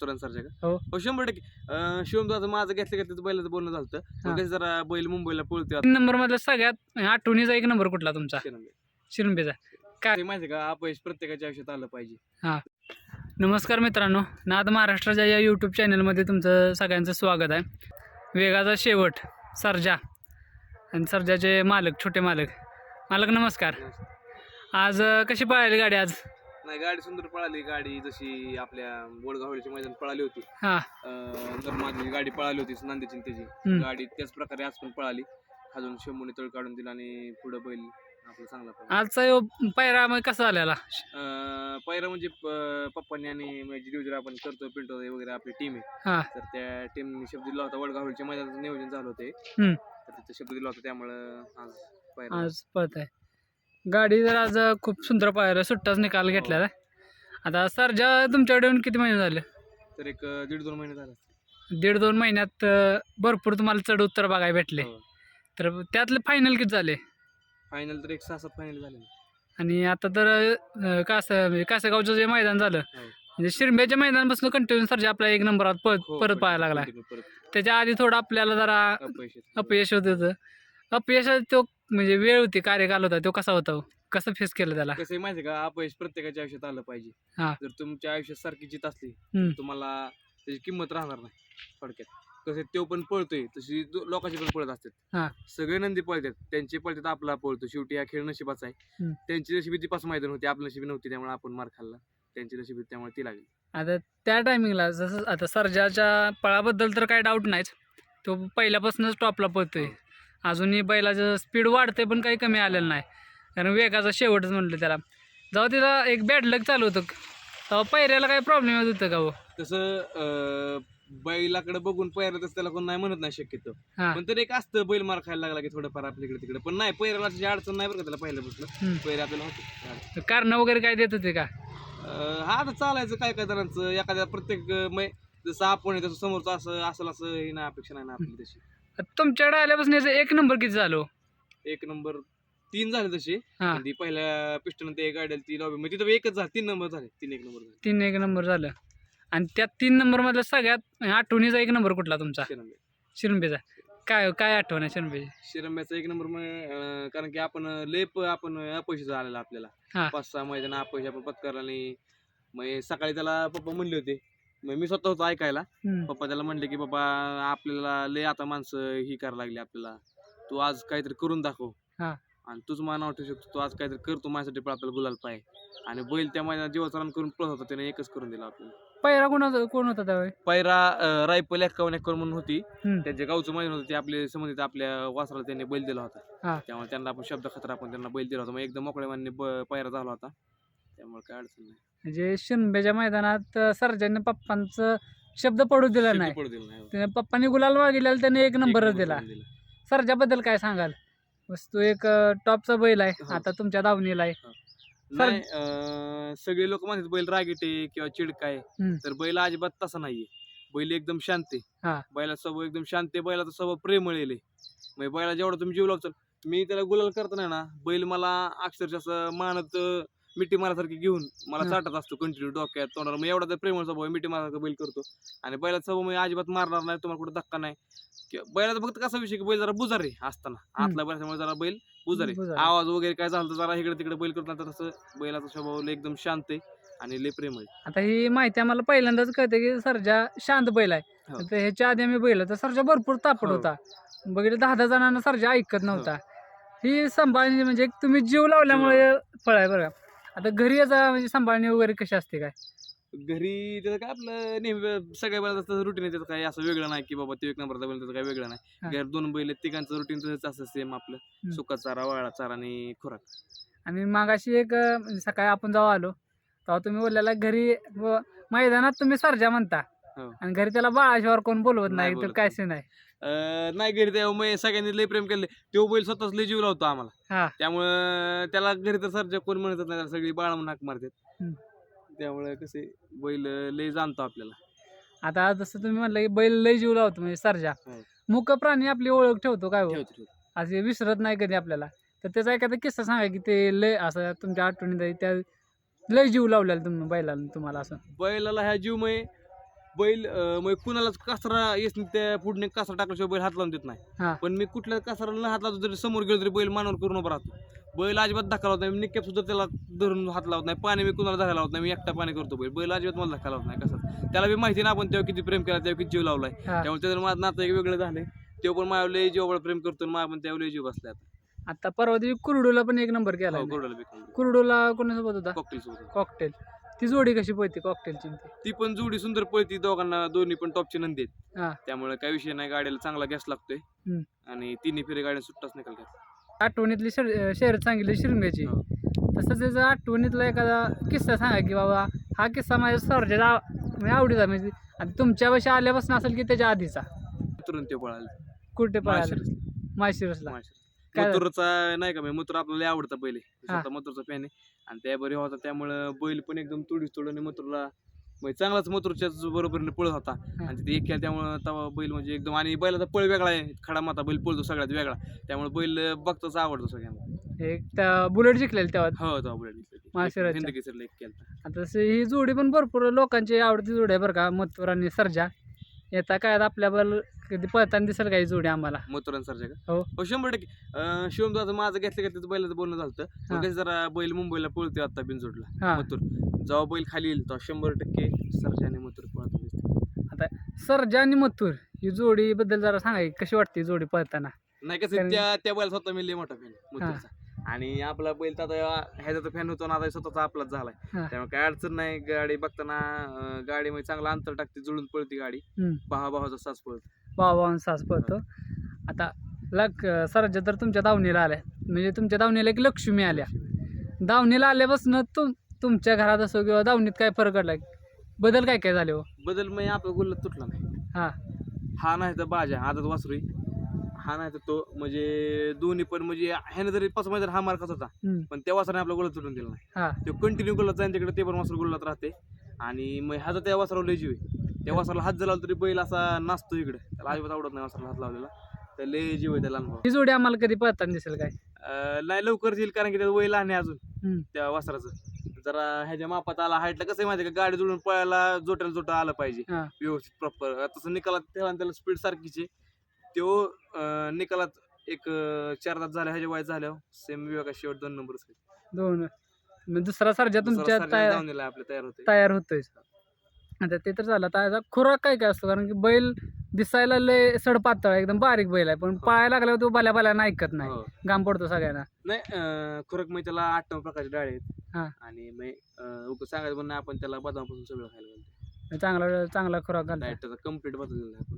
तुरण सरच्या का? हो. हो शंभर टक्के. अं, शिवम दादा माझं घेतलं घेतलं बैलाचं बोलणं झालं हा. होतं कसं जरा बैल मुंबईला पळतोय तीन नंबर मधला सगळ्यात आठवणीचा एक नंबर कुठला तुमचा? आता. शिरुंबेचा. काय? माहिती का? अपयश प्रत्येकाच्या आयुष्यात आलं पाहिजे. नमस्कार मित्रांनो. नाद महाराष्ट्राच्या या यूट्यूब चॅनलमध्ये तुमचं सगळ्यांचं स्वागत आहे. वेगाचा शेवट सर्जा. आणि सर्जाचे मालक छोटे मालक. मालक नमस्कार. आज अं, कशी पळाली गाडी आज? नाही गाडी सुंदर पळाली. गाडी जशी आपल्या बोडगावळीच्या मैदान पळाली होती. हां. अं, माझी गाडी पळाली होती नांदेची त्याची हम्म. गाडी त्याच प्रकारे आज पण पळाली. अजून शंभूने तळ काढून दिला आणि पुढं बैल आपला चांगला पळाला. आजचा ह्यो पायरा मग कसा आलेला? अं, पहिलं म्हणजे प- पप्पांनी आणि माझी डिव्हिजन आपण करतो पिंटो वगैरे आपली टीम आहे. तर त्या टीमने शब्द दिला होता वडगावच्या मैदानाचं नियोजन झालं होते. हम्म. तर तिथं शब्द दिला होता त्यामुळं आज पहिला आज पळत आहे गाडी जर आज खूप सुंदर पाहायला सुट्टाच निकाल घेतलेला आहे आता सर्जा तुमच्याकडे येऊन किती महिने झाले? तर एक दीड दोन महिने झाले. दीड दोन महिन्यात भरपूर तुम्हाला चढ उत्तर बघायला भेटले. हो. तर त्यातले फायनल किती झाले? फायनल तर एक सहा सात फायनल झाले. आणि आता तर अं, कास म्हणजे कासेगावचं जे मैदान झालं हो. म्हणजे शिरंब्याच्या मैदानापासून कंटिन्यू सरजा आपला एक नंबरात परत हो, परत पाहायला लागला continue परत. त्याच्या आधी थोडं आपल्याला जरा अपयश येतं. अपयश होत होतं अपयशात तो म्हणजे वेळ होती कार्यकाल होता तो कसा होता हो? कसं फेस केलं त्याला कसं आहे माहिती आहे का अपयश प्रत्येकाच्या आयुष्यात आलं पाहिजे. जर तुमच्या आयुष्यात सारखी जित असली हम्म. तुम्हाला त्याची किंमत राहणार नाही थोडक्यात कसं तो पण पळतोय तशी दो- लोकांची पण पळत हा. असतात सगळे नंदी पळतात त्यांचे पळतात आपला पळतो शेवटी हा खेळ नशिबाचा आहे हम्म. त्यांची नशिबी ती पाच मैदान होती आपली नशिबी नव्हती त्यामुळे आपण मार खाल्ला त्यांची नशिबी त्यामुळे ती लागली आता त्या टायमिंगला जसं आता सर्जाच्या पळाबद्दल तर काही डाऊट नाहीच तो पहिल्यापासूनच टॉपला पळतोय हो. अजूनही बैलाचं स्पीड वाढतंय पण काही कमी आलेलं नाही. कारण वेगाचा शेवटच म्हटलं त्याला. जेव्हा तिला एक बॅड लक चालू होतं. तेव्हा पैऱ्याला काही प्रॉब्लेम येत होतं का हो? तसं बैलाकडे बघून पहिला तसं त्याला कोण नाही म्हणत नाही शक्यतो. हां. पण तरी एक असतं बैल मार खायला लागला की थोडंफार आपल्याकडे तिकडे. पण नाही पहिल्याला अशी अडचण नाही बरं का त्याला पहिल्यापासून. हम्म. पहिल्या आपल्याला होती कारण वगैरे काय देत होते का? अं, हा आता चालायचं काय काय जणांचं. एखाद्या प्रत्येक अं, मै जसं आपण आहे तसं समोरचं असं असेल असं हे ना अपेक्षा नाही ना आपली तशी. तुमच्याकडे आल्यापासून याचं एक नंबर किती झालो एक नंबर तीन झाले तसे. हां. ती पहिल्या पिस्टन ते गाड्या ती लॉबी म्हणजे तिथं एकच झालं. तीन नंबर झाले. तीन एक नंबर झाले. तीन एक नंबर झालं. आणि त्या तीन नंबरमधल्या सगळ्यात आठवणीचा एक नंबर कुठला तुमचा? शिरंबे. शिरंबेचा. काय काय आठवण आहे शिरंबेची? शिरंब्याचा एक नंबर म्हणजे, अं, कारण की आपण लेप आपण अपयशी झालेला आपल्याला. हां. पाच सहा मैदान अपयश आपण पत्करला आणि मग सकाळी त्याला पप्पा म्हणले होते मग मी स्वतः होतो ऐकायला. हम्म. पप्पा त्याला म्हणले की बाबा आपल्याला लय आता माणसं ही करायला लागली आपल्याला. तू आज काहीतरी करून दाखव. हा. आणि तुझं मला नाव ठेवू शकतो तू आज काहीतरी करतो माझ्यासाठी पण आपल्याला गुलाल पाय. आणि बैल त्या मैदानात जीवाचा रन करून पळत होता त्याने एकच करून दिला आपल्याला. पहिला कोणाचा कोण होता त्यावेळी? पैरा अं, रायफल एक्कावन्न एक्कावन्न म्हणून होती. हम्म. त्यांच्या गावचं मैदान होतं ते आपले संबंधित आपल्या वासराला त्यांनी बैल दिला होता. त्यामुळे त्यांना आपण शब्द खतरा आपण त्यांना बैल दिला होता. मग एकदम मोकळ्या मान्य पैरा झाला होता. त्यामुळे काय अडचण नाही. म्हणजे शिरंबेच्या मैदानात सर्जाने पप्पांचं शब्द पडू दिला नाही. पडू दिला नाही त्याने पप्पांनी गुलाल मागितलेला त्याने एक नंबरच दिला. सर्जाबद्दल काय सांगाल? वस्तू एक टॉपचा बैल आहे. हो. आता तुमच्या दावणीला आहे. नाही अं, सगळे लोक म्हणतात बैल रागीटे किंवा चिडकाय हम्म. तर बैल अजिबात तसा नाहीये. बैल एकदम शांत हा. आहे बैलाचा स्वभाव एकदम शांत आहे. बैलाचा स्वभाव प्रेमळ आहे. म्हणजे बैला जेवढा तुम्ही जीव लावचाल मी त्याला गुलाल करताना ना. बैल मला अक्षरशः असं मानत अं, मिठी मारासारखी घेऊन मला हा. चाटत असतो कंटिन्यू डोक्यात तोंडाला मग एवढा तर प्रेमळ स्वभाव आहे, मिठी मारासारखा बैल करतो. आणि बैलाचा स्वभाव मी अजिबात मारणार नाही तुम्हाला कुठं धक्का नाही. बैलाचा फक्त कसा विषय की बैल जरा बुजार आहे असताना आतला बैलामुळे जरा बैल बुजार. बुजार. आहे. आवाज वगैरे काय झालं तर जरा इकडे तिकडे बैल करत तर असं बैलाचा स्वभाव लय एकदम शांत आहे आणि लय प्रेम आहे. आता ही माहिती आम्हाला पहिल्यांदाच कळते की सर्जा शांत बैल आहे. हो. तर ह्याच्या आधी आम्ही बैल तर सर्जा भरपूर तापड हो. होता. बघितलं दहा दहा जणांना सर्जा ऐकत नव्हता. ही सांभाळणी म्हणजे तुम्ही जीव लावल्यामुळे फळ आहे बरं का. आता घरी याचा म्हणजे सांभाळणी वगैरे कशी असते काय? घरी त्याचं काय आपलं नेहमी सगळ्या बैलाचं रुटीन आहे त्याचं काय असं वेगळं नाही की बाबा तो एक नंबरचा बैल त्याचं काय वेगळं हा. नाही घर दोन बैल आहेत तिघांचं रुटीन तसंच असं सेम आपलं. सुका चारा वाळा चारा आणि खुराक. आणि मागाशी एक अं, म्हणजे सकाळी आपण जेव्हा आलो तेव्हा तुम्ही बोललेला घरी व मैदानात तुम्ही सर्जा म्हणता. हो. आणि घरी त्याला बाळाशिवार कोण बोलवत नाही नाही तर बोलत काय नाही. से नाही अं, नाही घरी त्या मग सगळ्यांनी लय प्रेम केले. तो बैल स्वतःच लय जीव लावतो आम्हाला. हा. त्यामुळं त्याला घरी तर सरच्या कोण म्हणतच नाही त्याला सगळी बाळा म्हणून हाक मारतात. हम्म. त्यामुळे कसे बैल लय जाणतो आपल्याला. आता जसं तुम्ही म्हणलं की बैल लय जीव लावतो म्हणजे सर्जा. हो. मुक प्राणी आपली ओळख ठेवतो काय हो? ठेवतो ठेवतो. असे विसरत नाही कधी आपल्याला. तर त्याचा एखादा किस्सा सांगा की ते लय असं तुमच्या आठवणीत आहे त्या लय जीव लावलेला तुम्ही बैलाला तुम्हाला असं. बैलाला ह्या जीवमय बैल अं, मग कुणालाच कासरा येस त्या पुढे कासरा टाकल्याशिवाय बैल हात लावून देत हा. नाही पण मी कुठल्या कासराला न हात लावतो जरी समोर गेलो तरी बैल मानवर करून उभा राहतो. बैल अजिबात धक्का लावत नाही मी निकेप सुद्धा त्याला धरून हात लावत नाही पाणी मी कुणाला धरायला लावत नाही मी एकटा पाणी करतो बैल. बैल अजिबात मला धक्का लावत नाही कसं त्याला बी माहिती ना आपण तेव्हा किती प्रेम केला तेव्हा किती जीव लावलाय. हा. त्यामुळे त्याचं माझं नातं एक वेगळं झालंय. तेव्हा पण माझ्या लय जीवावर प्रेम करतो आणि माझ्या पण त्यावेळी लय जीव बसलाय आता. परवा दिवशी कुरडूला पण एक नंबर केला हो, गोडाला बी कुरडूला कोणासोबत होता? कॉकटेल सोबत कॉकटेल. ती जोडी कशी पळते कॉकटेलची ती पण जोडी सुंदर पळती दोघांना दोन्ही पण टॉपचे नंदी हा. आहेत त्यामुळे काही विषय नाही गाडीला चांगला गॅस लागतोय हम्म. आणि तिन्ही फेरी गाड्या सुट्टाच निकाल घ्या आठवणीतली शर शहर सांगितली शिरम्याची हो. तसंच त्याचा आठवणीतला एखादा किस्सा सांगा की बाबा हा किस्सा माझ्या सरच्या म्हणजे आवडीचा म्हणजे आणि तुमच्या पाशी आल्यापासून असेल की त्याच्या आधीचा तुरंत ते पळाले कुठे पळाला. माशिरसला. काय- मथुरचा नाही का मथुर आपल्याला लय आवडता पहिले हा. स्वतः मथुरचा फॅन आहे आणि त्या बरी होता त्यामुळं बैल पण एकदम तुडीस तुड आणि मथुरला म्हणजे चांगलाच मथुरच्याच बरोबरीने पळत होता. आणि तिथे एक केला त्यामुळं तवा बैल म्हणजे एकदम आणि बैलाचा पळ वेगळा आहे खडा माता बैल पळतो सगळ्यात वेगळा. त्यामुळे बैल बघताच आवडतो सगळ्यांना. एक त्या बुलेट जिंकलेली तेव्हा? हो तो बैल माळशिरसचा. हिंद केसरीला एक केला आता तसं ही जोडी पण भरपूर लोकांची आवडती जोडी आहे बरं का मथुर आणि सर्जा. येता काय आपल्या बल कधी पळताना दिसेल का ही जोडी आम्हाला? मथुरन सरच्या का? हो. हो शंभर टक्के. अं, शिवम दादा माझं घेतलं घेतलं बैलाचं बोलणं झालं हा. मग जरा बैल मुंबईला पळतोय आता बिनजोडला. हा. मथुर. जेव्हा बैल खाली येईल तेव्हा शंभर टक्के सरजाने मथुर पळतो. सर्जा आणि मथुर ही जोडी बद्दल जरा सांगा की कशी वाटते ही जोडी पळताना? नाही कसं कारण- त्या त्या बैल स्वतः मी लय मोठा मथुरचा. आणि आपला बैल तर आता ह्याचा फॅन होतो ना आता स्वतःचा आपलाच झालाय. हा. त्यामुळे काय अडचण नाही गाडी बघताना अं, गाडी मध्ये चांगलं अंतर टाकते जुळून पळते गाडी. हम्म. भावा भावाचा सास पळतो. भावा सास पळतो. आता लक सर्जा तर तुमच्या दावणीला आल्या. म्हणजे तुमच्या दावणीला एक लक्ष्मी आल्या. दावणीला आल्यापासून तुम तुमच्या घरात असो किंवा दावणीत काय फरक पडला? बदल काय काय झाले हो? बदल मग आपला गुल्लत तुटला नाही. हा. हा नाही तर बाजा आदत वासरुई हा नाही तर तो म्हणजे दोन्ही पण म्हणजे ह्याने जरी पाच महिन्यात हा मार्कच होता हम्म. पण त्या वासराने आपला गोळा तुटून दिला नाही. हा. तो कंटिन्यू गुलात जाईन तिकडे ते पण वासर गुलात राहते. आणि मग ह्याचा त्या वासरावर लय जीव आहे त्या वासराला हात जर तरी बैल असा नाचतो इकडे. त्याला अजिबात आवडत नाही वासराला हात लावलेला. तर लय जीव आहे त्याला अनुभव. ही जोडी आम्हाला कधी पळताना दिसेल काय? अं, नाही लवकर येईल कारण की त्याचं वय लहान आहे अजून. त्या वासराचं. जरा ह्याच्या मापात आला हाईटला कसं आहे माहिती आहे का? गाडी जुळून पळायला जोट्याला जोटा आलं पाहिजे. हा. व्यवस्थित प्रॉपर तसं निकालात त्याला त्याला स्पीड सारखीची तो निकालात एक चार तास झाल्या ह्याच्या वयात झाल्या सेम विवेका शेवट दोन नंबर दोन. मग दुसरा सर्जा तुमच्या तयार आपल्या तयार होते तयार होतोय. आता ते तर झालं. आता खुराक काय काय असतो? कारण की बैल दिसायला लय सड पातळ एकदम बारीक बैल आहे. पण पळायला लागल्यावर तो भल्या भल्या ऐकत नाही. हो. घाम पडतो सगळ्यांना. नाही खुराक मग त्याला आठ नऊ प्रकारचे डाळे हा. आहेत आणि मग सांगायचं पण आपण त्याला बदामपासून सगळं खायला घालतो चांगला चांगला खुराक घालतो कंप्लीट बदललेला आपण.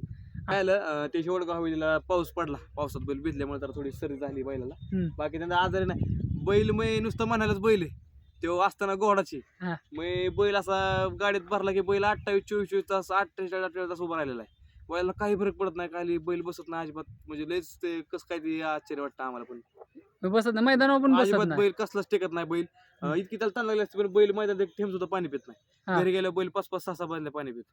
काय झालं अं, ते शेवटगाव हवेलीला पाऊस पडला. पावसात बैल भिजल्यामुळे तर थोडी सर्दी झाली बैलाला. हम्म. बाकी त्यांचा आजारी नाही. बैल मै नुसतं म्हणायलाच बैल आहे. तो असताना घोडाची. हा. मै बैल असा गाडीत भरला की बैल अठ्ठावीस चोवीस चोवीस तास अठ्ठावीस अठ्ठावीस तास उभा राहिलेला आहे. बैलाला काही फरक पडत नाही. खाली बैल बसत नाही अजिबात. म्हणजे लयच ते कसं काय ते आश्चर्य वाटतं आम्हाला पण. मग बसत नाही. मैदानावर पण बसत अजिबात नाही. बैल कसलाच टेकत नाही बैल. अं. इतकी त्याला ताण लागली असते पण बैल मैदानात एक थेंब सुद्धा पाणी पित हा. नाही घरी गेल्या बैल पाच पाच सहा सहा बाजल्या पाणी पित.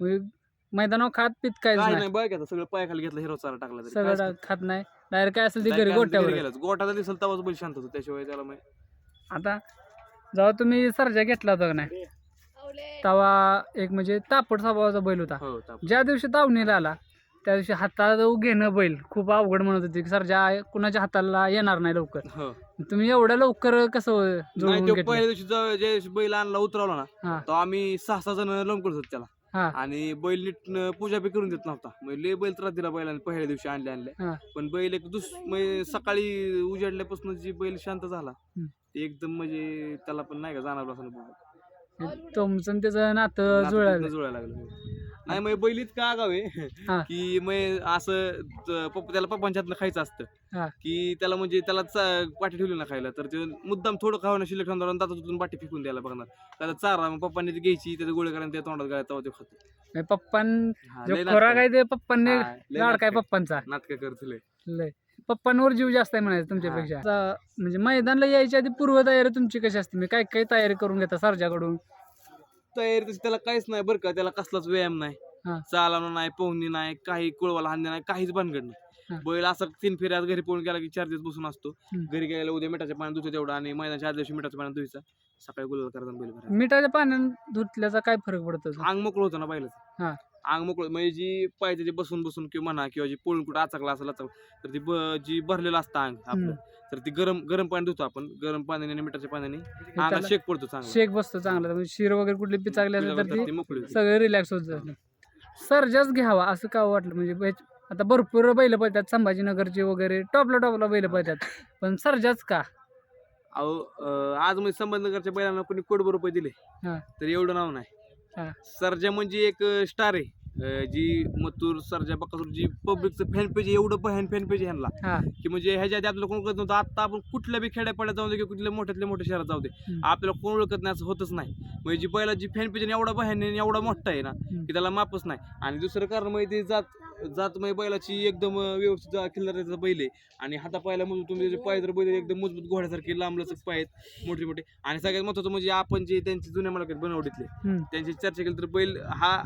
मग मैदानावर खात पित काहीच काय नाही. नाही बघ आता सगळं पायाखाली घेतलं हिरो चारा टाकला तरी. सगळं काहीच खात नाही. डायरेक्ट काय असेल ते नाही. घरी काय असेल ते गोट्यावर गेलाच. गोठा दिसल तेव्हाच बैल शांत होतो त्याशिवाय त्याला आता जेव्हा तुम्ही सर्जा घेतला होता का नाही? तेव्हा एक म्हणजे तापट स्वभावाचा बैल होता. हो ताप. ज्या दिवशी दावणीला आला त्या दिवशी हातात घेणं बैल खूप अवघड म्हणत होती की सर्जा कुणाच्या हाताला येणार नाही लवकर. हो. तुम्ही एवढ्या लवकर कसं नाही जुळवून तो घेतलं? पहिल्या दिवशी जेव्हा- ज्या दिवशी बैल आणला उतरवला ना तो आम्ही सहा सहा जण लंकड होतो त्याला. हा आणि बैल नीट न- पूजा बी करून देत नव्हता मग लय बैल त्रास दिला बैलाने पहिल्या दिवशी आणले आणले. पण बैल एक दुस म्हणजे सकाळी उजाडल्यापासून जी बैल शांत झाला हम्म. ते एकदम म्हणजे त्याला पण नाही का जाणार असं तुमचं आणि त्याचं नातं जुळालं जुळायला. लागलं. नाही मग बैल इतका आगाव आहे? हा. की मग असं त- पप्पा त्याला पप्पांच्या हातनं खायचं हा. असतं की त्याला म्हणजे त्याला चा- पाठी ठेवली ना खायला. तर ते मुद्दाम थोडं खावणं शिल्लक ठेवणार आणि दातातून पाठी फेकून द्यायला बघणार. त्याला चारा मग पप्पांनी ती घ्यायची त्याचं गोळे करायला त्या तोंडात गाळ्या तेव्हा ते खातो. पप्पां हा, जो लय खोराक नाटकं- आहे ते पप्पांनी हा, लय आहे नाटकं- पप्पांचा? नाटकं करतले. लय. पप्पांवर जीव जास्त आहे म्हणायचं तुमच्यापेक्षा आता म्हणजे मैदानला यायच्या आधी पूर्वतयारी तुमची कशी असते मी काय काय तयारी करून घेता सरजाकडून तयारी तशी त्याला काहीच नाही बरं का त्याला कसलाच व्यायाम नाही हा. चालवणं नाही पोहणी नाही काही कुळवाला हांदे नाही काहीच भानगड हा. नाही बैल असं तीन फेऱ्यात घरी पळून गेला की चार दिवस बसून असतो हम्म. घरी गेल्याला उद्या मिठाच्या पाण्यात धुतो तेवढा आणि मैदानाच्या आदल्या दिवशी मिठाच्या पाण्यात धुयचा सकाळी गुलाल करताना बैल भरायचा मिठाच्या पाण्यात धुतल्याचा काय फरक पडतो तो? अंग मोकळं होतं ना बैलाचं हा. अंग मोकळं म्हणजे जी पाहिजे ते बसून बसून किंवा म्हणा किंवा जी पळून कुठं आचकला असेल आचकला तर ती ब- जी भरलेलं असतं अंग आपलं. तर ती गरम गरम पाणी धुतो आपण गरम पाण्याने आणि मिठाच्या पाण्याने. अंगात त्याला शेक पडतो चांगला. शेक बसतो चांगला म्हणजे शिर वगैरे कुठली पिचाकली असेल तर ती मोकळी होते. सगळं रिलॅक्स होत जातं. सर्जाच घ्यावा असं का वाटलं? म्हणजे आता भरपूर बैल पळतात संभाजीनगरचे वगैरे टॉपला टॉपला बैल पळतात. पण सर्जाच का? अहो अं, आज म्हणजे संबंधनगरच्या बैलांना कोणी कोटभर रुपये दिले. हा. तर एवढं नाव हा. सर्जा म्हणजे एक स्टार आहे. अं, जी मथुर सर्जा बकासूर जी पब्लिकचं फॅन पेज एवढं फॅन फॅन पेज ह्यांना. हा. की म्हणजे ह्याच्या आधी आपल्याला कोण ओळखत नव्हतं आता आपण कुठल्या बी खेड्यापाड्यात जाऊ दे किंवा कुठल्या मोठ्यातल्या मोठ्या शहरात जाऊ दे. हम्म. आपल्याला कोण ओळखत नाही असं होतच नाही. म्हणजे जी पहिला जी फॅन पेज एवढा बह्याने आणि एवढा मोठा आहे ना की त्याला मापच नाही. आणि दुसरं कारण म्हणजे ते जात जात म्हणजे बैलाची एकदम व्यवस्थित खिल्लार बैल आहे. आणि हाता पायाला मजबूत तुम्ही पाय तर बैल एकदम मजबूत घोड्यासारखे लांब लचक पाय आहेत मोठे मोठे. आणि सगळ्यात महत्वाचं म्हणजे आपण जे त्यांचे जुन्या मालक आहेत बनवडीतले. त्यांची चर्चा केली तर बैल हा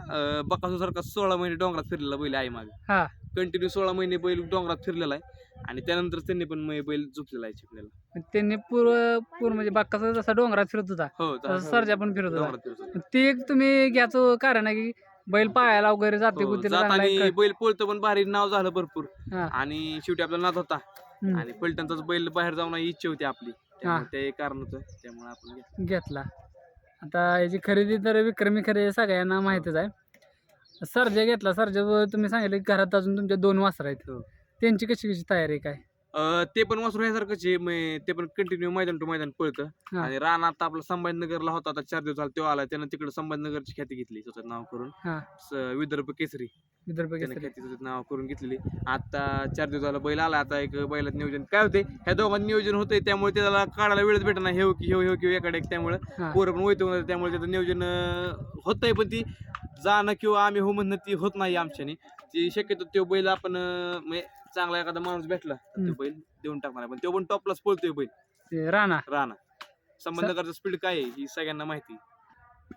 बकासू सारखा सोळा महिने डोंगरात फिरलेला बैल आहे मागे. हा. कंटिन्यू सोळा महिने बैल डोंगरात फिरलेला आहे. आणि त्यानंतर त्यांनी पण बैल झोपलेला आहे चिपलेला त्यांनी पूर्ण पूर्ण म्हणजे बाक्काचा जसा डोंगरात फिरत होता हो सर्जा पण फिरत होता. डोंगरात फिरत होता. ते एक तुम्ही घ्यायचं कारण आहे की बैल पायाला वगैरे जाते हो, बुद्धीला जात चांगला आणि आहे. बैल पळतो पण भारी नाव झालं भरपूर हा. आणि शेवटी आपला नाद होता हम्म. आणि पलटणचाच बैल बाहेर जाऊन इच्छा होती आपली त्यामुळे ते कारण होतं त्यामुळे आपण घेतलं. घेतला आता याची खरेदी तर विक्रमी खरेदी सगळ्यांना माहितच आहे सर्जा घेतला सर्जा तुम्ही सांगितलं की घरात अजून तुमच्या दोन वासर आहेत हो. त्यांची कशी कशी तयारी आहे काय अं, ते पण वासरू ह्यासारखंच आहे ते पण कंटिन्यू मैदान टू मैदान पळतं हा. आणि रानात आपला संभाजीनगरला होता आता चार दिवस झाला तो आला त्यानं तिकडे संभाजीनगरची ख्याती घेतली स्वतः नाव करून हा. स- विदर्भ केसरी विदर्भ त्यानं केसरी ख्याती स्वतः नाव करून घेतलेली आता चार दिवस झाला बैल आला आता एक बैलात नियोजन काय होते ह्या दोघांचं नियोजन होतंय त्यामुळे त्याला काढायला वेळच भेटणार हे की हे हो की एकडे एक त्यामुळे हा. पोरं पण वैत त्यामुळे त्याचं नियोजन अं, होतंय पण ती जाणं किंवा आम्ही हो म्हणणं ती होत नाही आमच्यानी ती शक्यतो तो बैल आपण अं, म्हणजे चांगला एखादा माणूस भेटला तर. तो बैल देऊन टाकणार आहे. पण तो पण टॉपलाच पळतोय बैल ते राणा राणा संबंधकरचं स्पीड काय आहे ही सगळ्यांना माहिती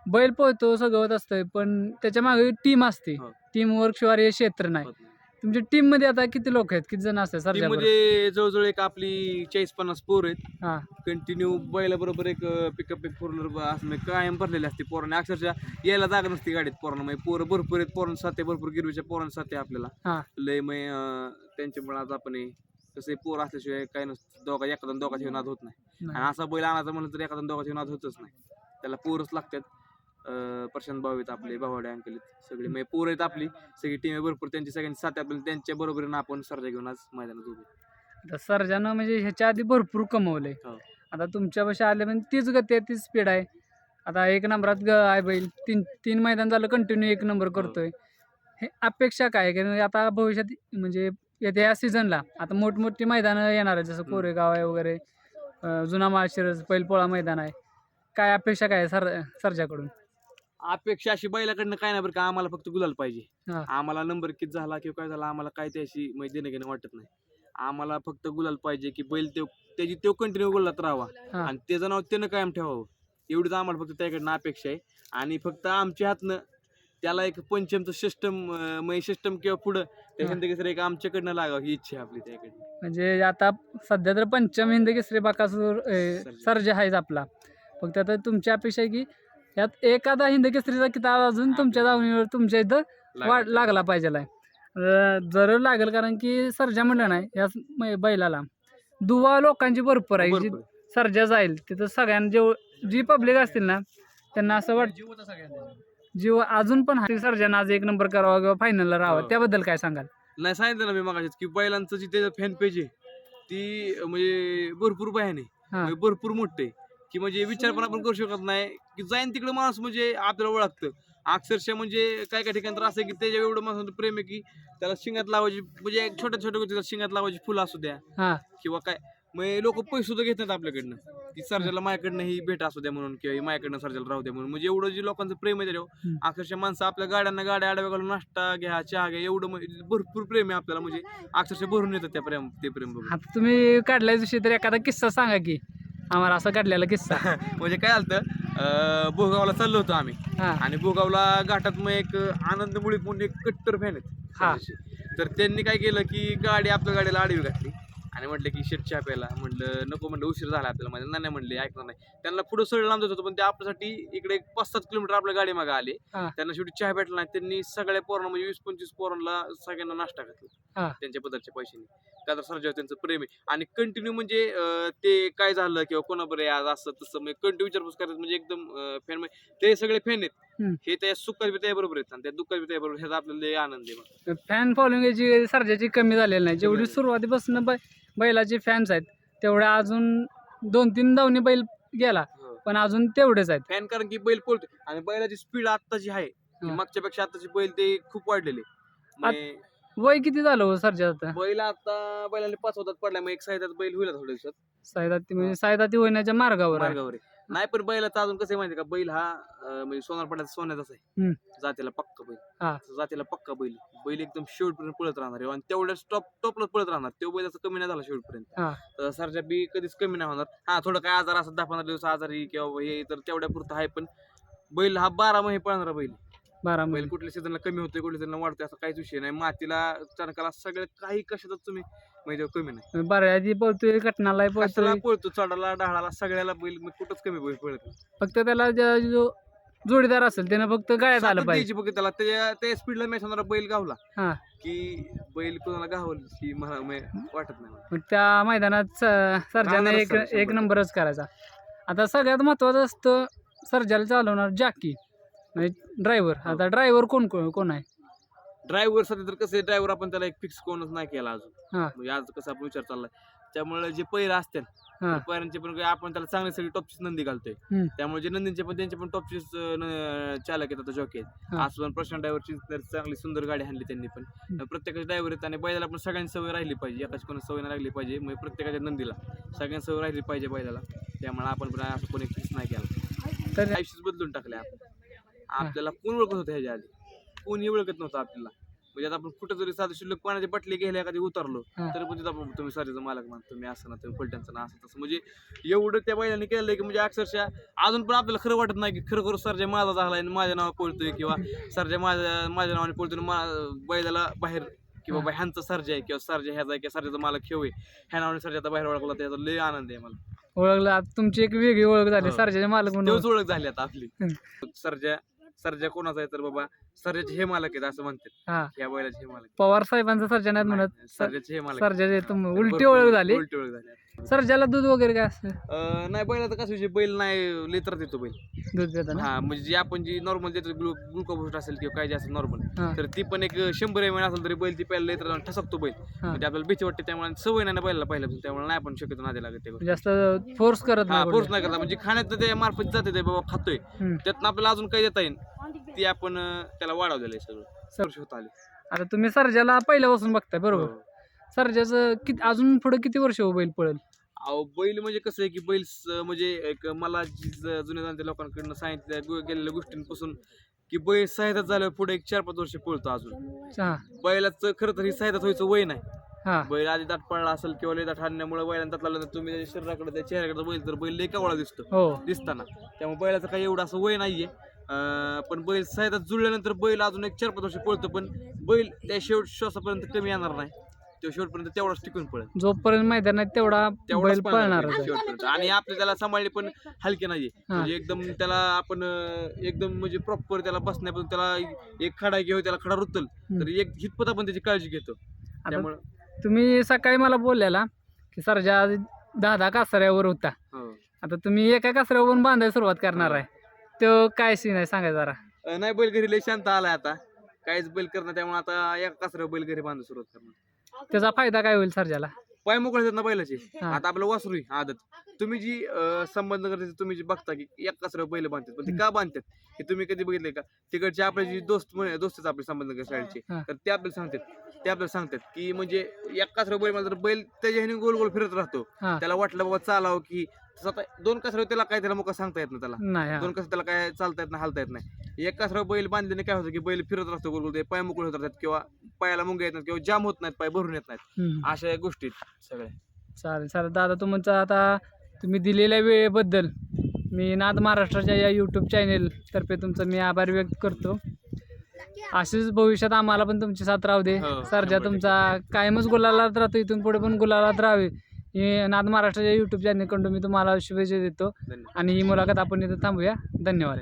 बैल पळतो सगळं होत असतंय पण त्याच्यामागे टीम असते हो. टीम वर्क शिवाय हे क्षेत्र नाही नाही. तुमच्या टीममध्ये आता किती लोक आहेत? किती जण असतात ती सर्जा मध्ये जवळजवळ एक आपली चाळीस पन्नास पोर आहेत. हा. कंटिन्यू बैला बरोबर एक पिकअप एक फोर असं म्हणजे कायम भरलेले असते पोरांनी. अक्षरशः यायला जागा नसते गाडीत पोरांना. म्हणजे पोरं भरपूर आहेत. पोरांना साथे भरपूर गिरवीच्या पोरांना साथे आपल्याला. लय मग त्यांच्यामुळे आज आपण हे तसे पोर असल्याशिवाय काय नसतं दोघा एखादा दोघाच्या नाद होत नाही. नाही. आणि असा बैल आणायचा म्हणलं तर एखादा दोघाच्या नाद होतच नाही. त्याला पोरच लागतात. प्रशांत भाऊ आहेत आपले भावाडे अंकल आहेत सगळे. म्हणजे पोरं आहेत आपली सगळी टीम आहे भरपूर. त्यांची सगळ्यांची साथ आपल्याला त्यांच्या बरोबरीनं आपण सर्जा घेऊन आज मैदानात उभे. आता सर्जानं म्हणजे ह्याच्या आधी भरपूर कमवलंय. हो. आता तुमच्या पाशी आले म्हणजे तीच गती आहे तीच स्पीड आहे. आता एक नंबरात ग आहे बैल. तीन तीन मैदान झालं कंटिन्यू एक नंबर करतोय. हे. अपेक्षा काय? कारण आता भविष्यात म्हणजे येत्या या सीझनला आता मोठमोठी मैदानं येणार आहे जसं. कोरेगाव आहे वगैरे अं, जुना माळशिरस बैलपोळा मैदान आहे. काय अपेक्षा काय आहे सर सर्जाकडून? अपेक्षा अशी बैलाकडनं काय नाही बरं का आम्हाला फक्त गुलाल पाहिजे. हा. आम्हाला नंबर किती झाला किंवा काय झाला आम्हाला काय त्याशी म्हणजे देणं घेणं वाटत नाही. आम्हाला फक्त गुलाल पाहिजे की बैल ते त्याची तो कंटिन्यू गुलात राहावा. हा. आणि त्याचं नाव त्यानं कायम ठेवावं. एवढीच आम्हाला फक्त त्याकडनं अपेक्षा आहे. आणि फक्त आमच्या हातनं त्याला एक पंचमचं सिस्टम म्हणजे सिस्टम किंवा पुढं त्याच्यानंतर एक आमच्याकडनं लागावं ही इच्छा आहे आपली त्याकडनं. म्हणजे आता सध्या तर पंचम हिंद केसरी बाकासूर. सर्जा आहेच आपला. फक्त आता तुमची अपेक्षा आहे की यात एखादा हिंद केसरीचा किताब अजून तुमच्या दावणीवर तुमच्या इथं वाढ लागला पाहिजे जर लागेल कारण की सर्जा म्हणलं नाही या बैलाला. दुवा लोकांची भरपूर आहे. जी. सर्जा जाईल तिथं सगळ्यांना जेव जी पब्लिक असतील ना त्यांना असं वाट जीव अजून पण सर्जानं आज एक नंबर करावा किंवा फायनलला राहावं. हो. त्याबद्दल काय सांगाल? नाही सांगितलं ना मी मागाशीच की बैलांचं जी त्याचं फॅन पेज आहे ती म्हणजे भरपूर भयान आहे. म्हणजे भरपूर मोठे आहे. की म्हणजे विचार पण आपण करू शकत नाही. की जाईन तिकडे माणूस म्हणजे आपल्याला ओळखतं. अक्षरशः म्हणजे काय काय ठिकाणी तर असं की त्याच्या एवढं माणसाचं प्रेम आहे की त्याला शिंगात लावायची म्हणजे एक छोट्या छोट्या गोष्टीला शिंगात लावायची फुलं असू द्या. हा. किंवा काय. मग लोक पैसे सुद्धा घेत नाहीत आपल्याकडनं. की सर्जाला माझ्याकडनं ही भेट असू द्या म्हणून किंवा ही माझ्याकडनं सर्जाला राहू द्या म्हणून. म्हणजे एवढं जे लोकांचं प्रेम आहे त्याच्यावर हम्म. अक्षरशः माणसं आपल्या गाड्यांना गाड्या आडव्या घालून नाश्ता घ्या चहा घ्या एवढं भरपूर प्रेम आहे आपल्याला. म्हणजे अक्षरशः भरून येतं त्या प्रेम ते प्रेम बघून. आता तुम्ही काढलाय दिवशी तर एखादा किस्सा सांगा की. आम्हाला असा काढलेला किस्सा. म्हणजे काय झालं भोगावला चाललो होतो आम्ही. हा. आणि भोगावला घाटात मग एक आनंद मुळीक म्हणून एक कट्टर फॅन आहेत. हा. सर्जाचे. तर त्यांनी काय केलं की गाडी आपल्या गाडीला आडवी घातली. आणि म्हटलं की शेट चहा प्यायला म्हटलं नको म्हटलं उशीर झाला आपल्याला. म्हणजे नाही नाही म्हणले ऐकणार नाही. त्यांना पुढे सरळ लांब जात होतं पण ते आपल्यासाठी इकडे एक पाच सात किलोमीटर आपल्या गाडी मागे आले. हा. त्यांना शेवटी चहा भेटला नाही. त्यांनी सगळ्या पोरांना म्हणजे वीस पंचवीस पोरांना सगळ्यांना नाश्ता हा. घातला त्यांच्या बदलच्या पैशाने. तर सरजावर त्यांचं प्रेम आहे. आणि कंटिन्यू म्हणजे ते काय झालं किंवा कोणाबरोबर आज असं तसं म्हणजे कंटिन्यू विचारपूस करतात. म्हणजे एकदम फॅन ते सगळे फॅन. आहेत. हे त्या सुखात बी त्याबरोबर आहेत आणि त्या दुःखात बी त्याबरोबर ह्याचा आपल्याला लय आनंद आहे. फॅन फॉलोइंग सर्जाची कमी झालेली नाही. जेवढी. सुरुवातीपासून बैलाचे फॅन्स आहेत तेवढ्या अजून दोन तीन धावणी बैल गेला पण अजून तेवढेच आहेत. फॅन कारण की बैल पळतो आणि बैलाची स्पीड आत्ताची आहे. हा. मागच्या पेक्षा आताची बैल ते खूप वाढलेले. म्हणजे वय किती झालं हो सर्जा आता? बैल आता बैलाने पाच होतात पडला मग एक साईदात बैल होईल थोड्या दिवसात. सायदाती म्हणजे सायदाती होण्याच्या मार्गावर आहे. मार्गावर आहे. नाही पण बैलाचा अजून कसं आहे माहिती आहे का? बैल हा अं, म्हणजे सोनार पड्याचा सोन्याचाच हम्म. आहे जातीला पक्का बैल. हा. जातीला पक्का बैल. बैल एकदम शेवटपर्यंत पळत राहणार आहे. आणि तेवढ्याच टॉप टॉपला पळत राहणार. तो बैल असं कमी नाही झाला शेवटपर्यंत. हा. तर सरच्या बी कधीच कमी नाही होणार. हा थोडं काय आजार असं दहा पंधरा दिवस आजारी किंवा हे तर तेवढ्या पुरतं आहे पण बैल हा बारा महिने पळणारा बैल बारा बैल कुठल्या सीझनला कमी होतोय कुठल्या सीझनला वाढतोय असा काहीच विषय नाही. मातीला चणकाला सगळे काही कशातच तुम्ही म्हणजे कमी नाही. बरं आधी पळतोय कटनाला कशाला पळतोय. पळतो चढाला डाळाला सगळ्याला बैल मग कुठंच कमी बैल पळत नाही. फक्त त्याला ज्या- जो जोडीदार असेल त्यानं फक्त गायत आलं सातच पाहिजे. द्यायची बघ त्याला. त्या त्या स्पीडला मॅच होणारा बैल गावला. हा. की बैल कोणाला गावल मला मे- वाटत नाही मला. मग त्या मैदानात स- सर्जाने एक एक नंबरच करायचा. आता सगळ्यात महत्वाचं असतं सर्जाला चालवणार जाकी. म्हणजे ड्रायव्हर आता ड्रायव्हर कोण कोण कोण आहे? ड्रायव्हर सध्या तर कसं ड्रायव्हर आपण त्याला एक फिक्स कोणच नाही केला अजून. हा. म्हणजे आज कसं आपण विचार चाललाय त्यामुळे जे पैर असतील हा. पैरांचे पण आपण त्याला चांगली सगळी टॉपचीच नंदी घालतोय. हम्म. त्यामुळे जे नंदींचे पण त्यांचे पण टॉपचीच चालक आहेत आता जॉकी आहेत. हा. आज पण प्रशांत ड्रायव्हरची तर चांगली सुंदर गाडी आणली त्यांनी पण. प्रत्येकाचे ड्रायव्हर आहेत आणि बैलाला पण सगळ्यांची सवय राहिली पाहिजे. एकाच कोणी सवय नाही लागली पाहिजे. म्हणजे प्रत्येकाच्या नंदीला सगळ्यांची सवय राहिली पाहिजे बैलाला. त्यामुळे आपण पण असं कोणी फिक्स नाही केला. तर आयुष्यच बदलून टाकले आपण. आपल्याला कोण ओळखत होतं ह्याच्या आधी? कोणी ओळखत नव्हतं आपल्याला. म्हणजे आता आपण कुठं जरी साधं शिल्लक पाण्याची बाटली घ्यायला एखादी उतरलो. तरी पण तिथं आपण तुम्ही सारीचं मालक मान तुम्ही असं ना तुम्ही पलट्यांचं ना असं तसं. म्हणजे एवढं त्या बैलाने केलंय की म्हणजे अक्षरशः अजून पण आपल्याला खरं वाटत नाही की खरं खरं सरजा माझा झालाय आणि माझ्या नावा पळतोय किंवा सरजा माझ्या माझ्या नावाने पळतोय मा- बैलाला बाहेर की बाबा ह्यांचा सर्जा आहे किंवा सर्जा ह्याचा आहे किंवा सर्जाचा मालक खेळ आहे ह्या नावाने सर्जा आता बाहेर ओळखला त्याचा लय आनंद आहे मला. ओळखलं तुमची एक वेगळी ओळख झाली. सर्जाचे मालक म्हणून. ओळख झाली आता आपली. सर्जा सर्जा कोणाचा आहे तर बाबा सर्जाचे हे मालक आहेत असं म्हणतात. हा. या बैलाचे हे मालक पवार साहेबांचा सर्जा नाही म्हणत. नाही, सर्जाचे हे मालक सर्जाचे तुम उलटी ओळख झाली. उलटी ओळख झाली. सर्जाला दूध वगैरे काय असतं? अं, नाही बैलाचं कसं विषय बैल नाही लेत्रात येतो बैल. दूध देताना हा म्हणजे जी आपण जी नॉर्मल देतो ग्लुकोबूस्ट असेल किंवा काय जे असेल नॉर्मल हा. तर ती पण एक शंभर एम असेल तरी बैल ती पहिला जाऊन ठसकतो बैल. हा. म्हणजे आपल्याला भीती वाटते त्यामुळे सवय नाही ना बैलाला पहिल्यापासून त्यामुळे नाही आपण शक्यतो नादी लागत ते जास्त फोर्स करत हा नाही फोर्स नाही करता. म्हणजे खाण्यात ते मार्फत जाते ते बाबा खातोय. हम्म. त्यातनं आपल्याला अजून काही देता येईल ती आपण अं, त्याला वाढवलेलं आहे सगळं. वर्ष होत आले. आता तुम्ही सर्जाला पहिल्यापासून बघताय बरोबर? हो. सर्जाचं किती अजून पुढे किती वर्ष हो बैल पळेल? अहो बैल म्हणजे कसं आहे की बैल स- म्हणजे एक मला जी ज- जुन्या जाणत्या लोकांकडनं सांगितल्या गो- गेलेल्या गोष्टींपासून की बैल सहायतात झाल्यावर पुढे एक चार पाच वर्ष पळतो अजून. हा. बैलाचं खरं तर ही सहायतात व्हायचं वय नाही. हा. बैल आधी दाट पडला असेल किंवा लय दाट हाणण्यामुळे बैलांना दाट लागलं तर तुम्ही त्याच्या शरीराकडे त्या चेहऱ्याकडे बैल तर बैल लय कावळा दिसतो. हो. दिसताना. त्यामुळे बैलाचं काही एवढं असं वय नाहीये. अं, पण बैल सहायतात जुळल्यानंतर बैल अजून एक चार पाच वर्ष पळतो पण बैल त्या शेवट श्वासापर्यंत कमी येणार नाही. तो शेवटपर्यंत तेवढाच टिकून पळेल. जोपर्यंत मैदानात तेवढा बैल पळणार शेवटपर्यंत. आणि आपले त्याला सांभाळणे पण हलके नाहीये. हा. म्हणजे एकदम त्याला आपण अं, एकदम म्हणजे प्रॉपर त्याला बसण्यापासून त्याला एक खडा घेऊ त्याला खडा रुतल तर एक हितपत आपण त्याची काळजी घेतो. त्यामुळे तुम्ही सकाळी मला बोललेला की सर्जा दहा दहा कासऱ्यावर होता. हो. आता तुम्ही एका कासऱ्यावर पण बांधायला सुरुवात करणार आहे. तो काय सीन आहे सांगा जरा. नाही बैल घरी लय शांत आलाय आता. काहीच बैल करणं त्यामुळे आता एका कासऱ्यावर बैल घरी बांधून सुरुवात करणार. त्याचा फायदा काय होईल सर्जाला? पाय मोकळे आहेत ना बैलाचे. हा. आता आपलं वासरू आहे, आदत. तुम्ही जी अं, संबंध करते तुम्ही जी बघता की एक कासऱ्यावर बैल बांधतात. पण ते का बांधतात? हे तुम्ही कधी बघितले का? तिकडचे आपले जे दोस्त म्हणे दोस्तच आपले संबंध साईडचे हा. तर ते आपल्याला सांगतात. ते आपल्याला सांगतात की म्हणजे एक कासऱ्यावर बैल बांधतात बैल त्याच्या ह्याने गोल गोल फिरत राहतो. हा. त्याला वाटलं बाबा चालावं की दोन कासऱ्यावर त्याला काय त्याला मुका सांगता येत नाही त्याला. नाही हा. दोन कसं त्याला काय चालता येत नाही हालता येत नाही. एक कासऱ्यावर बैल बांधल्याने काय होतं की बैल फिरत राहतो गोल ते पाय मोकळे होत राहतात किंवा पायाला मुंग्या येत नाहीत किंवा जाम होत नाहीत पाय भरून येत नाहीत. हम्म. अशा गोष्टी आहेत सगळ्या. चालेल चालेल. दादा तुमचं आता तुम्ही दिलेल्या वेळेबद्दल मी नाद महाराष्ट्राच्या या यूट्यूब चॅनेलतर्फे तुमचं मी आभार व्यक्त करतो. असेच भविष्यात आम्हाला पण तुमची साथ राहू दे. हो, सरजा शंभर तुमचा कायमच गुलालात राहतो इथून पुढे पण गुलालात राहावे. हे नाद महाराष्ट्राच्या यूट्यूब चॅनलकडून मी तुम्हाला शुभेच्छा देतो. आणि ही मुलाखत आपण इथं थांबूया. धन्यवाद.